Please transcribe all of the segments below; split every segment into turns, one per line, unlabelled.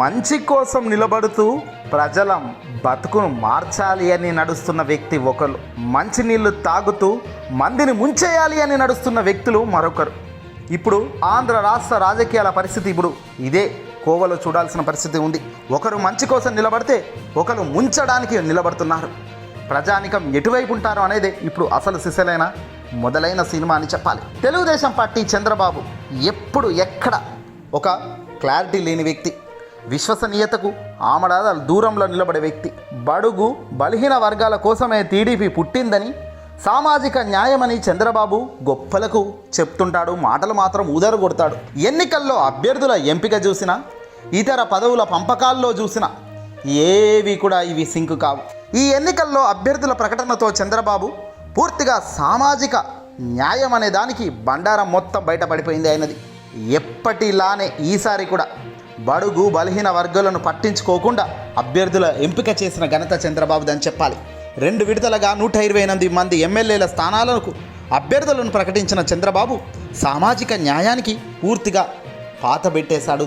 మంచి కోసం నిలబడుతూ ప్రజల బతుకును మార్చాలి అని నడుస్తున్న వ్యక్తి ఒకరు. మంచినీళ్ళు తాగుతూ మందిని ముంచేయాలి అని నడుస్తున్న వ్యక్తులు మరొకరు. ఇప్పుడు ఆంధ్ర రాష్ట్ర రాజకీయాల పరిస్థితి ఇప్పుడు ఇదే. కోవలో చూడాల్సిన పరిస్థితి ఉంది. ఒకరు మంచి కోసం నిలబడితే ఒకరు ముంచడానికి నిలబడుతున్నారు. ప్రజానికం ఎటువైపు ఉంటారో అనేది ఇప్పుడు అసలు సిసలైన మొదలైన సినిమా అని చెప్పాలి. తెలుగుదేశం పార్టీ చంద్రబాబు ఎప్పుడు ఎక్కడ ఒక క్లారిటీ లేని వ్యక్తి. విశ్వసనీయతకు ఆమడాద దూరంలో నిలబడే వ్యక్తి. బడుగు బలహీన వర్గాల కోసమే టీడీపీ పుట్టిందని సామాజిక న్యాయమని చంద్రబాబు గొప్పలకు చెప్తుంటాడు మాటలు మాత్రం ఉదరు కొడతాడు ఎన్నికల్లో అభ్యర్థుల ఎంపిక చూసినా ఇతర పదవుల పంపకాల్లో చూసినా ఏవి కూడా ఇవి సింక్ కావు. ఈ ఎన్నికల్లో అభ్యర్థుల ప్రకటనతో చంద్రబాబు పూర్తిగా సామాజిక న్యాయం అనే దానికి బండారం మొత్తం బయటపడిపోయింది అయినది ఎప్పటిలానే ఈసారి కూడా బడుగు బలహీన వర్గాలను పట్టించుకోకుండా అభ్యర్థుల ఎంపిక చేసిన ఘనత చంద్రబాబుదని చెప్పాలి. రెండు విడతలుగా నూట ఇరవై ఎనిమిది మంది ఎమ్మెల్యేల స్థానాలకు అభ్యర్థులను ప్రకటించిన చంద్రబాబు సామాజిక న్యాయానికి పూర్తిగా పాత పెట్టేశాడు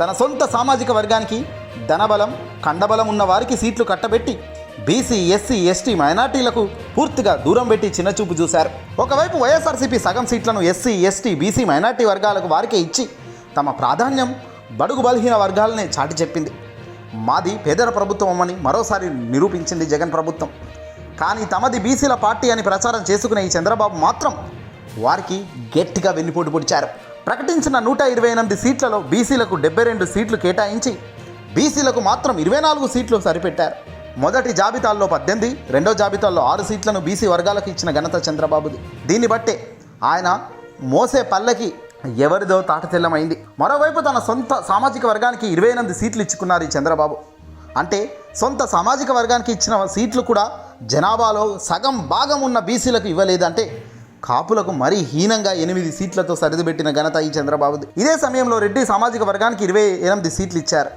తన సొంత సామాజిక వర్గానికి ధనబలం కండబలం ఉన్న వారికి సీట్లు కట్టబెట్టి బీసీ ఎస్సీ ఎస్టీ మైనార్టీలకు పూర్తిగా దూరం పెట్టి చిన్నచూపు చూశారు. ఒకవైపు వైఎస్ఆర్సీపీ సగం సీట్లను ఎస్సీ ఎస్టీ బీసీ మైనార్టీ వర్గాలకు వారికే ఇచ్చి తమ ప్రాధాన్యం బడుగు బలహీన వర్గాలనే చాటి చెప్పింది. మాది పేదల ప్రభుత్వం అని మరోసారి నిరూపించింది జగన్ ప్రభుత్వం. కానీ తమది బీసీల పార్టీ అని ప్రచారం చేసుకునే ఈ చంద్రబాబు మాత్రం వారికి గట్టిగా వెన్నుపోటు పొడిచారు. ప్రకటించిన నూట ఇరవై ఎనిమిది సీట్లలో బీసీలకు డెబ్బై రెండు సీట్లు కేటాయించి బీసీలకు మాత్రం ఇరవై నాలుగు సీట్లు సరిపెట్టారు. మొదటి జాబితాల్లో పద్దెనిమిది రెండో జాబితాల్లో ఆరు సీట్లను బీసీ వర్గాలకు ఇచ్చిన ఘనత చంద్రబాబుది. దీన్ని బట్టే ఆయన మోసే పల్లకి ఎవరిదో తాటతెల్లమైంది మరోవైపు తన సొంత సామాజిక వర్గానికి ఇరవై ఎనిమిది సీట్లు ఇచ్చుకున్నారు ఈ చంద్రబాబు. అంటే సొంత సామాజిక వర్గానికి ఇచ్చిన సీట్లు కూడా జనాభాలో సగం భాగం ఉన్న బీసీలకు ఇవ్వలేదంటే కాపులకు మరీ హీనంగా ఎనిమిది సీట్లతో సరిదిపెట్టిన ఘనత ఈ చంద్రబాబుది. ఇదే సమయంలో రెడ్డి సామాజిక వర్గానికి ఇరవై ఎనిమిది సీట్లు ఇచ్చారు.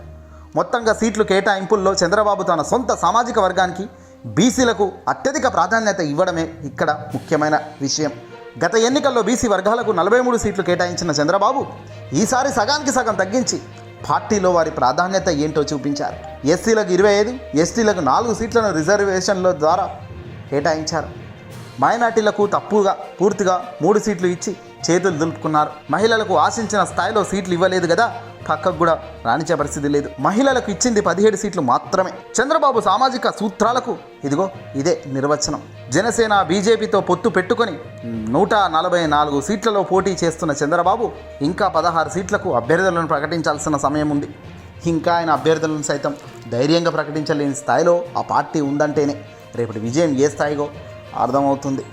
మొత్తంగా సీట్లు కేటాయింపుల్లో చంద్రబాబు తన సొంత సామాజిక వర్గానికి బీసీలకు అత్యధిక ప్రాధాన్యత ఇవ్వడమే ఇక్కడ ముఖ్యమైన విషయం. గత ఎన్నికల్లో బీసీ వర్గాలకు నలభై మూడు సీట్లు కేటాయించిన చంద్రబాబు ఈసారి సగానికి సగం తగ్గించి పార్టీలో వారి ప్రాధాన్యత ఏంటో చూపించారు. ఎస్సీలకు ఇరవై ఐదు ఎస్టీలకు నాలుగు సీట్లను రిజర్వేషన్ల ద్వారా కేటాయించారు. మైనార్టీలకు తప్పుగా పూర్తిగా మూడు సీట్లు ఇచ్చి చేతులు దులుపుకున్నారు. మహిళలకు ఆశించిన స్థాయిలో సీట్లు ఇవ్వలేదు కదా? పక్కకు కూడా రాణించే పరిస్థితి లేదు. మహిళలకు ఇచ్చింది పదిహేడు సీట్లు మాత్రమే. చంద్రబాబు సామాజిక సూత్రాలకు ఇదిగో ఇదే నిర్వచనం. జనసేన బీజేపీతో పొత్తు పెట్టుకొని నూట నలభై నాలుగు సీట్లలో పోటీ చేస్తున్న చంద్రబాబు ఇంకా పదహారు సీట్లకు అభ్యర్థులను ప్రకటించాల్సిన సమయం ఉంది. ఇంకా ఆయన అభ్యర్థులను సైతం ధైర్యంగా ప్రకటించలేని స్థాయిలో ఆ పార్టీ ఉందంటేనే రేపటి విజయం ఏ స్థాయిగో అర్థమవుతుంది.